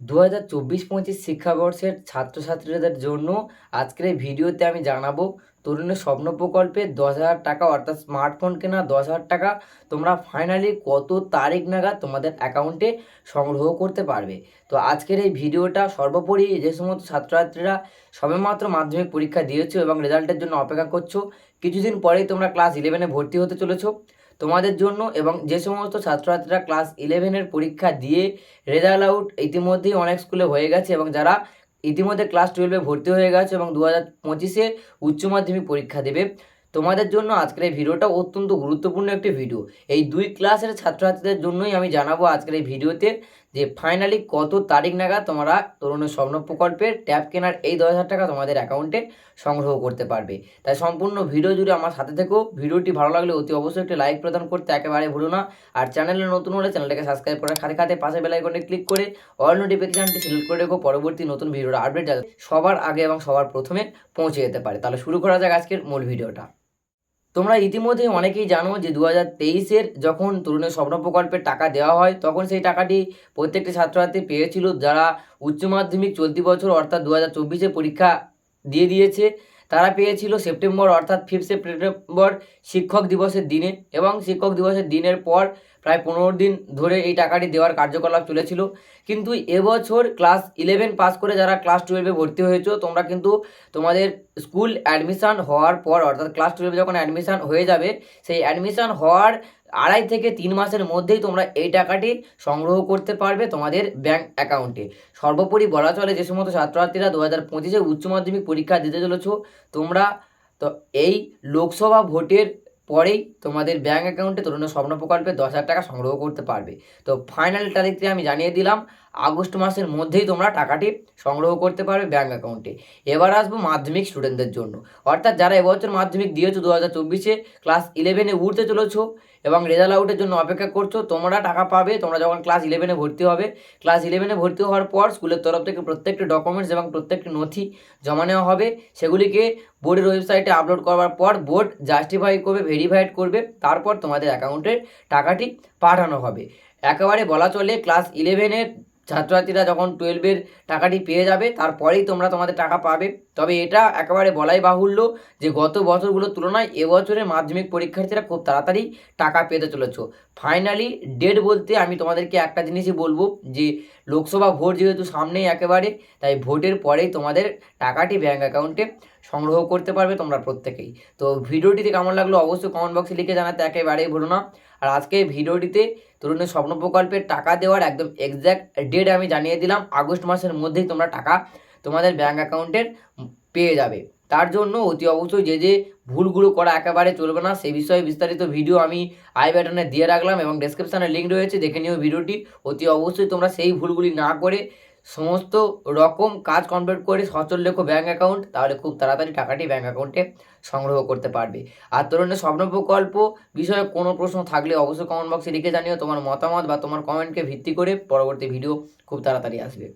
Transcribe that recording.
দু হাজার চব্বিশ পঁচিশ শিক্ষাবর্ষের ছাত্রছাত্রীদের জন্য আজকের এই ভিডিওতে আমি জানাব তরুণের স্বপ্ন প্রকল্পে দশ হাজার টাকা অর্থাৎ স্মার্টফোন কেনা দশ হাজার টাকা তোমরা ফাইনালি কত তারিখ নাগাদ তোমাদের অ্যাকাউন্টে সংগ্রহ করতে পারবে। তো আজকের এই ভিডিওটা সর্বোপরি যে সমস্ত ছাত্রছাত্রীরা সবেমাত্র মাধ্যমিক পরীক্ষা দিয়েছ এবং রেজাল্টের জন্য অপেক্ষা করছ, কিছুদিন পরেই তোমরা ক্লাস ইলেভেনে ভর্তি হতে চলেছো। তোমাদের জন্য এবং যে সমস্ত ছাত্রছাত্রীরা ক্লাস ইলেভেনের পরীক্ষা দিয়ে রেজাল্ট আউট ইতিমধ্যেই অনেক স্কুলে হয়ে গেছে এবং যারা ইতিমধ্যে ক্লাস টুয়েলভে ভর্তি হয়ে গেছে এবং দু হাজার পঁচিশে উচ্চ মাধ্যমিক পরীক্ষা দেবে, তোমাদের জন্য আজকের এই ভিডিওটা অত্যন্ত গুরুত্বপূর্ণ একটি ভিডিও এই দুই ক্লাসের ছাত্রছাত্রীদের জন্যই আমি জানাব আজকের এই ভিডিওতে যে ফাইনালি কত তারিখ নাগাদ তোমরা তরুণের স্বপ্ন প্রকল্পের ট্যাব কেনার এই দশ হাজার টাকা তোমাদের অ্যাকাউন্টে সংগ্রহ করতে পারবে। তাই সম্পূর্ণ ভিডিও জুড়ে আমার সাথে থেকেও ভিডিওটি ভালো লাগলে অতি অবশ্যই একটি লাইক প্রদান করতে একেবারে ভুলো না। আর চ্যানেলে নতুন হলে চ্যানেলটাকে সাবস্ক্রাইব করে খাতে খাতে পাশে বেলাইকনে ক্লিক করে অল নোটিফিকেশনটি সিলেক্ট করে রেখো। পরবর্তী নতুন ভিডিওর আপডেট সবার আগে এবং সবার প্রথমে পৌঁছে যেতে পারে। তাহলে শুরু করা যাক আজকের মূল ভিডিওটা তোমরা ইতিমধ্যে অনেকেই জানো যে দু হাজার তেইশের যখন তরুণের স্বপ্ন প্রকল্পের টাকা দেওয়া হয়, তখন সেই টাকাটি প্রত্যেকটি ছাত্রছাত্রী পেয়েছিল যারা উচ্চ মাধ্যমিক চলতি বছর অর্থাৎ দু হাজার চব্বিশে পরীক্ষা দিয়ে দিয়েছে। তারা পেয়েছিল সেপ্টেম্বর অর্থাৎ ফিফথ সেপ্টেম্বর শিক্ষক দিবসের দিনে এবং শিক্ষক দিবসের দিনের পর প্রায় পনেরো দিন ধরে এই টাকাটি দেওয়ার কার্যকলাপ চলেছিল। কিন্তু এবছর ক্লাস ইলেভেন পাস করে যারা ক্লাস টুয়েলভে ভর্তি হয়েছো, তোমরা কিন্তু তোমাদের স্কুল অ্যাডমিশান হওয়ার পর অর্থাৎ ক্লাস টুয়েলভে যখন অ্যাডমিশান হয়ে যাবে, সেই অ্যাডমিশান হওয়ার আড়াই থেকে তিন মাসের মধ্যেই তোমরা এই টাকাটি সংগ্রহ করতে পারবে তোমাদের ব্যাংক অ্যাকাউন্টে। সর্বোপরি বলা চলে যে সমস্ত ছাত্রছাত্রীরা দু হাজার পঁচিশে উচ্চ মাধ্যমিক পরীক্ষা দিতে চলেছ, তোমরা তো এই লোকসভা ভোটের পরেই তোমাদের ব্যাঙ্ক অ্যাকাউন্টে তরুণ স্বপ্ন প্রকল্পে দশ হাজার টাকা সংগ্রহ করতে পারবে। তো ফাইনাল তারিখটি আমি জানিয়ে দিলাম। আগস্ট মাসের মধ্যেই তোমরা টাকাটি সংগ্রহ করতে পারবে ব্যাঙ্ক অ্যাকাউন্টে। এবার আসব মাধ্যমিক স্টুডেন্টদের জন্য। অর্থাৎ যারা এবছর মাধ্যমিক দিয়েছ দু হাজার চব্বিশে ক্লাস ইলেভেনে উঠতে চলেছো এবং রেজাল্ট আউটের জন্য অপেক্ষা করছ, তোমরা টাকা পাবে, তোমরা যখন ক্লাস ইলেভেনে ভর্তি হবে ক্লাস ইলেভেনে ভর্তি হওয়ার পর স্কুলের তরফ থেকে প্রত্যেকটি ডকুমেন্টস এবং প্রত্যেকটি নথি জমা নেওয়া হবে। সেগুলিকে বোর্ডের ওয়েবসাইটে আপলোড করার পর বোর্ড জাস্টিফাই করবে ভেরিফাইড করবে, তারপর তোমাদের অ্যাকাউন্টের টাকাটি পাঠানো হবে। একেবারে বলা চলে ক্লাস ইলেভেনের ছাত্রছাত্রীরা যখন টুয়েলভের টাকাটি পেয়ে যাবে তারপরেই তোমরা তোমাদের টাকা পাবে। তবে এটা একেবারে বলাই বাহুল্য যে গত বছরগুলোর তুলনায় এবছরের মাধ্যমিক পরীক্ষার্থীরা খুব তাড়াতাড়ি টাকা পেতে চলেছ। ফাইনালি ডেট বলতে আমি তোমাদেরকে একটা জিনিসই বলব যে লোকসভা ভোট যেহেতু সামনেই একেবারে, তাই ভোটের পরেই তোমাদের টাকাটি ব্যাঙ্ক অ্যাকাউন্টে সংগ্রহ করতে পারবে তোমরা প্রত্যেকেই। তো ভিডিওটিতে কেমন লাগল অবশ্যই কমেন্ট বক্সে লিখে জানাতে একেবারেই ভুলো না। আর আজকে ভিডিওটিতে তরুণের স্বপ্ন প্রকল্পের টাকা দেওয়ার একদম এক্স্যাক্ট ডেট আমি জানিয়ে দিলাম। আগস্ট মাসের মধ্যেই তোমরা টাকা তোমাদের ব্যাঙ্ক অ্যাকাউন্টের পেয়ে যাবে। তার জন্য অতি অবশ্যই যে যে ভুলগুলো করা একেবারে চলবে না, সেই বিষয়ে বিস্তারিত ভিডিও আমি আই ব্যাটনে দিয়ে রাখলাম এবং ডেসক্রিপশানে লিঙ্ক রয়েছে, দেখে নিও ভিডিওটি অতি অবশ্যই তোমরা সেই ভুলগুলি না করে সমস্ত রকম কাজ কমপ্লিট করে সচল লেখো ব্যাঙ্ক অ্যাকাউন্ট তাহলে খুব তাড়াতাড়ি টাকাটি ব্যাঙ্ক অ্যাকাউন্টে সংগ্রহ করতে পারবে। আর তরুণের স্বপ্ন প্রকল্প বিষয়ে কোনো প্রশ্ন থাকলে অবশ্যই কমেন্ট বক্সে লিখে জানিও, তোমার মতামত বা তোমার কমেন্টকে ভিত্তি করে পরবর্তী ভিডিও খুব তাড়াতাড়ি আসবে।